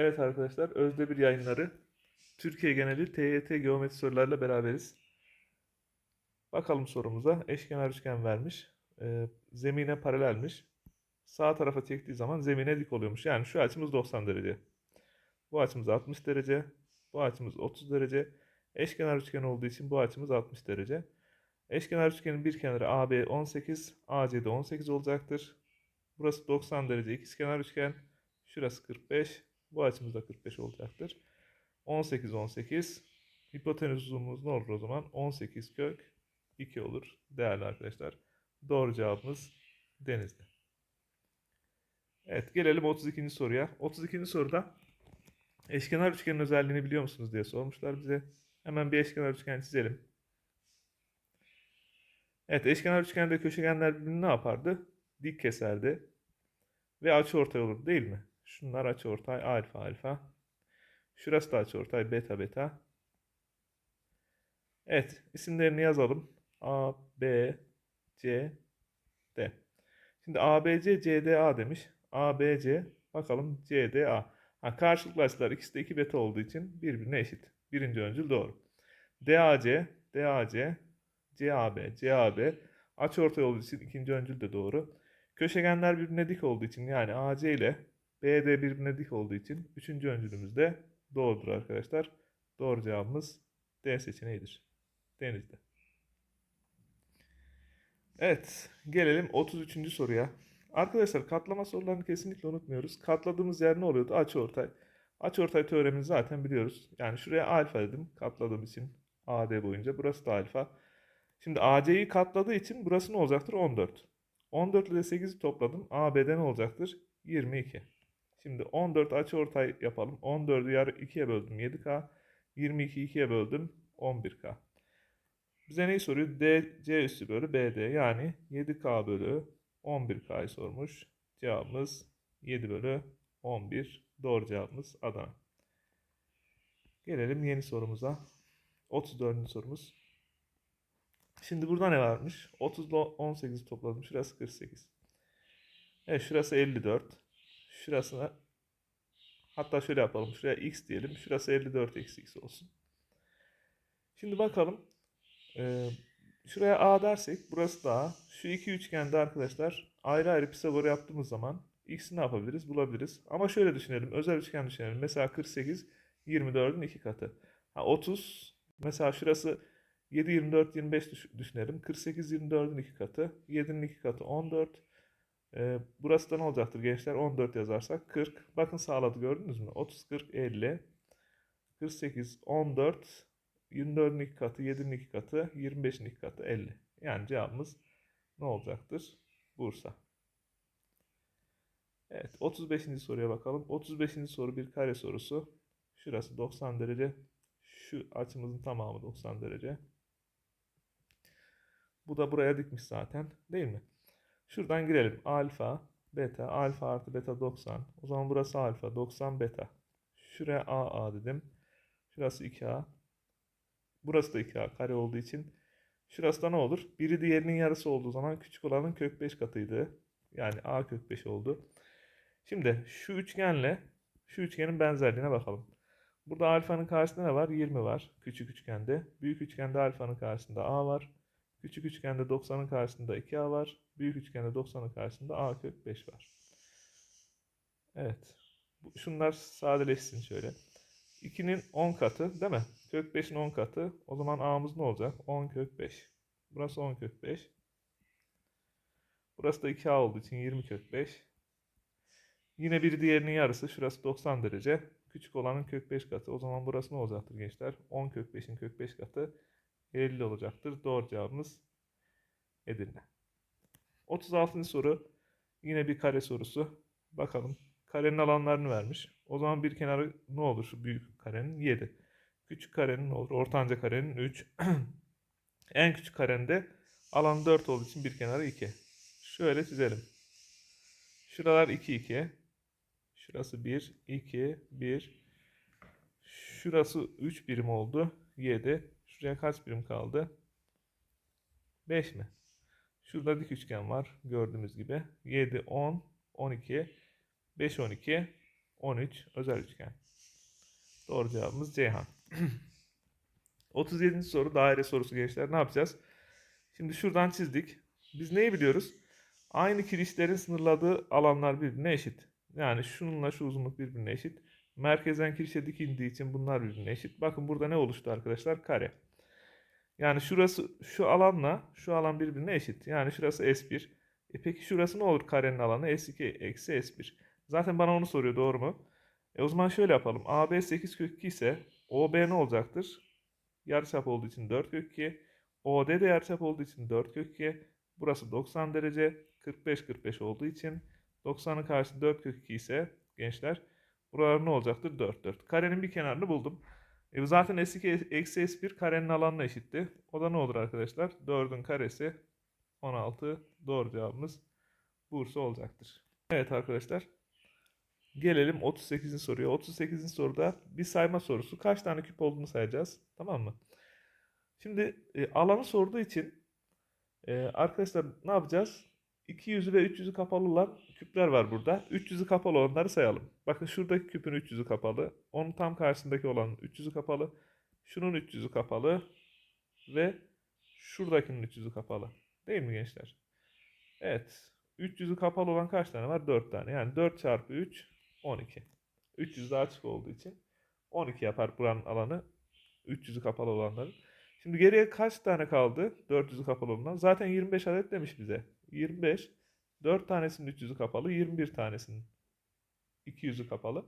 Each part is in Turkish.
Evet arkadaşlar, Özde bir yayınları. Türkiye geneli TYT geometri sorularıyla beraberiz. Bakalım sorumuza. Eşkenar üçgen vermiş. Ee, zemine paralelmiş. Sağ tarafa çektiği zaman zemine dik oluyormuş. Yani şu açımız 90 derece. Bu açımız 60 derece. Bu açımız 30 derece. Eşkenar üçgen olduğu için bu açımız 60 derece. Eşkenar üçgenin bir kenarı AB 18, AC de 18 olacaktır. Burası 90 derece ikizkenar üçgen. Şurası 45. Bu açımız da 45 olacaktır. 18 18. Hipotenüs uzunluğumuz ne olur o zaman? 18 kök 2 olur değerli arkadaşlar. Doğru cevabımız denizde. Evet gelelim 32. soruya. 32. soruda eşkenar üçgenin özelliğini biliyor musunuz diye sormuşlar bize. Hemen bir eşkenar üçgen çizelim. Evet eşkenar üçgende köşegenler birbirini ne yapardı? Dik keserdi. Ve açıortay olur değil mi? Şunlar açıortay alfa alfa. Şurası da açıortay beta beta. Evet isimlerini yazalım. A, B, C, D. Şimdi ABC, CDA demiş. ABC bakalım CDA. Ha, karşılıklı açılar ikisi de 2 beta olduğu için birbirine eşit. Birinci öncül doğru. DAC, DAC, CAB, CAB açıortay olduğu için ikinci öncül de doğru. Köşegenler birbirine dik olduğu için yani AC ile BD birbirine dik olduğu için üçüncü öncülümüz de doğrudur arkadaşlar. Doğru cevabımız D seçeneğidir. Denizde. Evet, gelelim 33. soruya. Arkadaşlar katlama sorularını kesinlikle unutmuyoruz. Katladığımız yer ne oluyordu? Açıortay. Açıortay teoremini zaten biliyoruz. Yani şuraya alfa dedim katladığım için AD boyunca. Burası da alfa. Şimdi AC'yi katladığı için burası ne olacaktır? 14. 14 ile 8'i topladım. AB'de ne olacaktır? 22. Şimdi 14 açıortay yapalım. 14'ü yarı 2'ye böldüm 7K. 22'yi 2'ye böldüm 11K. Bize neyi soruyor? DC üssü bölü BD yani 7K bölü 11K'yı sormuş. Cevabımız 7 bölü 11. Doğru cevabımız Adana. Gelelim yeni sorumuza. 34. sorumuz. Şimdi burada ne varmış? 30 ile 18 topladım. Şurası 48. Evet şurası 54. Şurasına hatta şöyle yapalım. Şuraya x diyelim. Şurası 54 eksi x olsun. Şimdi bakalım. Ee, şuraya a dersek burası da a. Şu iki üçgende arkadaşlar ayrı ayrı Pisagor yaptığımız zaman x'i ne yapabiliriz? Bulabiliriz. Ama şöyle düşünelim. Özel üçgen düşünelim. Mesela 48 24'ün iki katı. Ha, 30 mesela şurası 7, 24, 25 düş- düşünelim. 48, 24'ün iki katı. 7'nin iki katı 14. Ee, burası da ne olacaktır gençler? 14 yazarsak 40. Bakın sağladı gördünüz mü? 30, 40, 50. 48, 14. 24'ün iki katı, 7'nin iki katı, 25'in iki katı 50. Yani cevabımız ne olacaktır? Bursa. Evet 35. soruya bakalım. 35. soru bir kare sorusu. Şurası 90 derece. Şu açımızın tamamı 90 derece. Bu da buraya dikmiş zaten değil mi? Şuradan girelim. Alfa, beta, alfa artı beta 90. O zaman burası alfa, 90 beta. Şuraya AA dedim. Şurası 2A. Burası da 2A kare olduğu için. Şurası da ne olur? Biri diğerinin yarısı olduğu zaman küçük olanın kök 5 katıydı. Yani A kök 5 oldu. Şimdi şu üçgenle şu üçgenin benzerliğine bakalım. Burada alfanın karşısında ne var? 20 var küçük üçgende. Büyük üçgende alfanın karşısında A var. Küçük üçgende 90'ın karşısında 2A var. Büyük üçgende 90'ın karşısında A kök 5 var. Evet. Şunlar sadeleşsin şöyle. 2'nin 10 katı değil mi? Kök 5'in 10 katı. O zaman A'mız ne olacak? 10 kök 5. Burası 10 kök 5. Burası da 2A olduğu için 20 kök 5. Yine bir diğerinin yarısı. Şurası 90 derece. Küçük olanın kök 5 katı. O zaman burası ne olacaktır gençler? 10 kök 5'in kök 5 katı 50 olacaktır. Doğru cevabımız Edirne. 36. soru. Yine bir kare sorusu. Bakalım. Karenin alanlarını vermiş. O zaman bir kenarı ne olur şu büyük karenin? 7. Küçük karenin olur? Ortanca karenin 3. en küçük karenin de alan 4 olduğu için bir kenarı 2. Şöyle çizelim. Şuralar 2 2. Şurası 1 2 1. Şurası 3 birim oldu. 7. Şuraya kaç birim kaldı? 5 mi? Şurada dik üçgen var gördüğümüz gibi. 7 10 12 5 12 13 özel üçgen. Doğru cevabımız Ceyhan. 37. soru daire sorusu gençler. Ne yapacağız? Şimdi şuradan çizdik. Biz neyi biliyoruz? Aynı kirişlerin sınırladığı alanlar birbirine eşit. Yani şununla şu uzunluk birbirine eşit. Merkezden kirişe dik indiği için bunlar birbirine eşit. Bakın burada ne oluştu arkadaşlar? Kare. Yani şurası şu alanla şu alan birbirine eşit. Yani şurası S1. E peki şurası ne olur karenin alanı? S2 eksi S1. Zaten bana onu soruyor doğru mu? E o zaman şöyle yapalım. AB 8 kök 2 ise OB ne olacaktır? Yarıçap olduğu için 4 kök 2. OD de yarıçap olduğu için 4 kök 2. Burası 90 derece. 45 45 olduğu için 90'ın karşısı 4 kök 2 ise gençler buralar ne olacaktır? 4 4. Karenin bir kenarını buldum. E zaten S2 eksi S1 karenin alanına eşitti. O da ne olur arkadaşlar? 4'ün karesi 16. Doğru cevabımız Bursa olacaktır. Evet arkadaşlar. Gelelim 38. soruya. 38. soruda bir sayma sorusu. Kaç tane küp olduğunu sayacağız. Tamam mı? Şimdi e, alanı sorduğu için e, arkadaşlar ne yapacağız? 200'ü ve 300'ü kapalı olan küpler var burada. 300'ü kapalı olanları sayalım. Bakın şuradaki küpün 300'ü kapalı. Onun tam karşısındaki olan 300'ü kapalı. Şunun 300'ü kapalı. Ve şuradakinin 300'ü kapalı. Değil mi gençler? Evet. 300'ü kapalı olan kaç tane var? 4 tane. Yani 4 çarpı 3 12. 300 daha açık olduğu için 12 yapar buranın alanı. 300'ü kapalı olanların. Şimdi geriye kaç tane kaldı? 400'ü kapalı olanlar. Zaten 25 adet demiş bize. 25. 4 tanesinin 300'ü kapalı. 21 tanesinin 200'ü kapalı.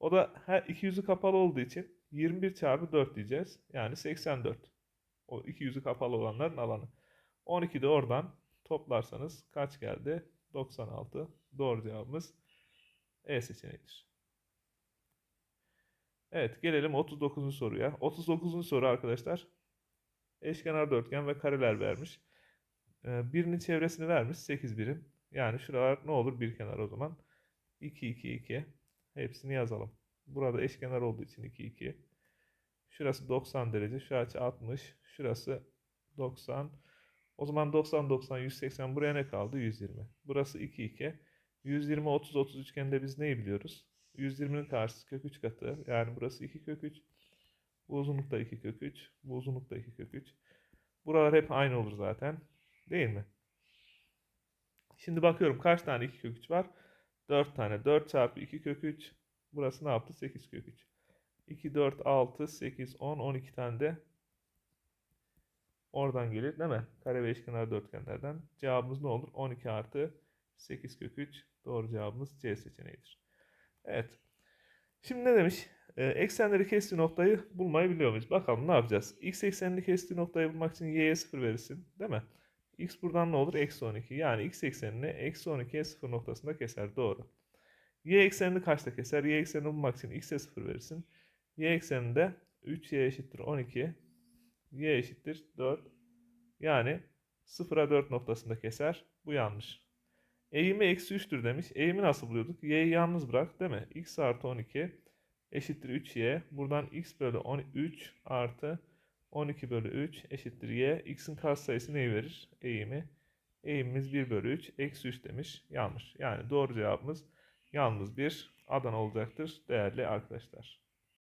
O da her 200'ü kapalı olduğu için 21 çarpı 4 diyeceğiz. Yani 84. O 200'ü kapalı olanların alanı. 12 de oradan toplarsanız kaç geldi? 96. Doğru cevabımız E seçeneğidir. Evet gelelim 39. soruya. 39. soru arkadaşlar. Eşkenar dörtgen ve kareler vermiş. Ee, birinin çevresini vermiş 8 birim. Yani şuralar ne olur bir kenar o zaman. 2 2 2. Hepsini yazalım. Burada eşkenar olduğu için 2 2. Şurası 90 derece, şu açı 60, şurası 90. O zaman 90 90 180 buraya ne kaldı? 120. Burası 2 2. 120 30 30 üçgeninde biz neyi biliyoruz? 120'nin karşısı kök 3 katı. Yani burası 2 kök 3. Bu uzunluk da 2 kök 3. Bu uzunluk da 2 kök 3. Buralar hep aynı olur zaten. Değil mi? Şimdi bakıyorum kaç tane 2 kök 3 var? 4 tane. 4 çarpı 2 kök 3. Burası ne yaptı? 8 kök 3. 2, 4, 6, 8, 10, 12 tane de oradan gelir değil mi? Kare ve eşkenar dörtgenlerden. Cevabımız ne olur? 12 artı 8 kök 3. Doğru cevabımız C seçeneğidir. Evet. Şimdi ne demiş? Ee, eksenleri kestiği noktayı bulmayı biliyor muyuz? Bakalım ne yapacağız? X eksenini kestiği noktayı bulmak için y'ye 0 verirsin. Değil mi? X buradan ne olur? Eksi 12. Yani x eksenini eksi 12'ye 0 noktasında keser. Doğru. Y eksenini kaçta keser? Y eksenini bulmak için x'e 0 verirsin. Y ekseninde 3y eşittir 12. Y eşittir 4. Yani 0'a 4 noktasında keser. Bu yanlış. Eğimi eksi 3'tür demiş. Eğimi nasıl buluyorduk? Y'yi yalnız bırak değil mi? x artı 12 eşittir 3y. Buradan x bölü 3 artı 12 bölü 3 eşittir y. x'in katsayısı neyi verir? Eğimi. Eğimimiz 1 bölü 3 eksi 3 demiş. Yanlış. Yani doğru cevabımız yalnız bir Adana olacaktır değerli arkadaşlar.